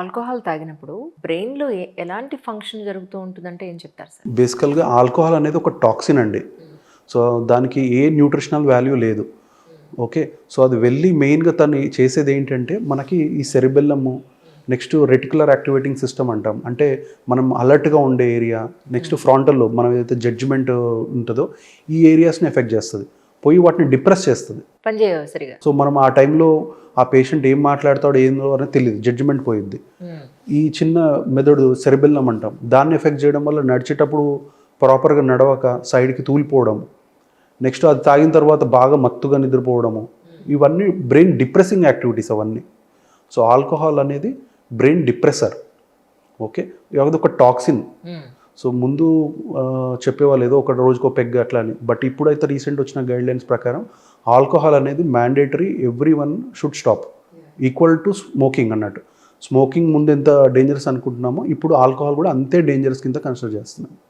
Alcohol తాగినప్పుడు బ్రెయిన్లో ఎలాంటి ఫంక్షన్ జరుగుతూ ఉంటుందంటే ఏం చెప్తారు సార్? బేసికల్గా ఆల్కహాల్ అనేది ఒక టాక్సిన్ అండి. సో దానికి ఏ న్యూట్రిషనల్ వాల్యూ లేదు. ఓకే? సో అది వెళ్ళి మెయిన్గా తను చేసేది ఏంటంటే మనకి ఈ cerebellum next reticular activating system అంటాం. అంటే మనం అలర్ట్గా ఉండే ఏరియా నెక్స్ట్ ఫ్రాంటల్లో మనం ఏదైతే జడ్జిమెంట్ ఉంటుందో ఈ ఏరియాస్ని ఎఫెక్ట్ చేస్తుంది. పోయి వాటిని డిప్రెస్ చేస్తుంది. సరిగా. సో మనం ఆ టైంలో ఆ పేషెంట్ ఏం మాట్లాడతాడో ఏందో అనేది తెలియదు జడ్జిమెంట్ పోయింది ఈ చిన్న మెదడు సెరిబెల్లం అంటాం. దాన్ని ఎఫెక్ట్ చేయడం వల్ల నడిచేటప్పుడు ప్రాపర్గా నడవక సైడ్కి తూలిపోవడం నెక్స్ట్ అది తాగిన తర్వాత బాగా మత్తుగా నిద్రపోవడము. ఇవన్నీ బ్రెయిన్ డిప్రెసింగ్ యాక్టివిటీస్ అవన్నీ. సో ఆల్కహాల్ అనేది బ్రెయిన్ డిప్రెసర్. ఓకే? అది ఒక టాక్సిన్. సో ముందు చెప్పేవాళ్ళు ఏదో ఒక రోజుకో పెగ్ అట్లా అని. బట్ ఇప్పుడైతే రీసెంట్ వచ్చిన గైడ్ లైన్స్ ప్రకారం ఆల్కహాల్ అనేది mandatory everyone should stop. Equal to smoking అన్నట్టు. స్మోకింగ్ ముందు ఎంత డేంజరస్ అనుకుంటున్నామో ఇప్పుడు ఆల్కహాల్ కూడా అంతే డేంజరస్ కింద కన్సిడర్ చేస్తున్నాం.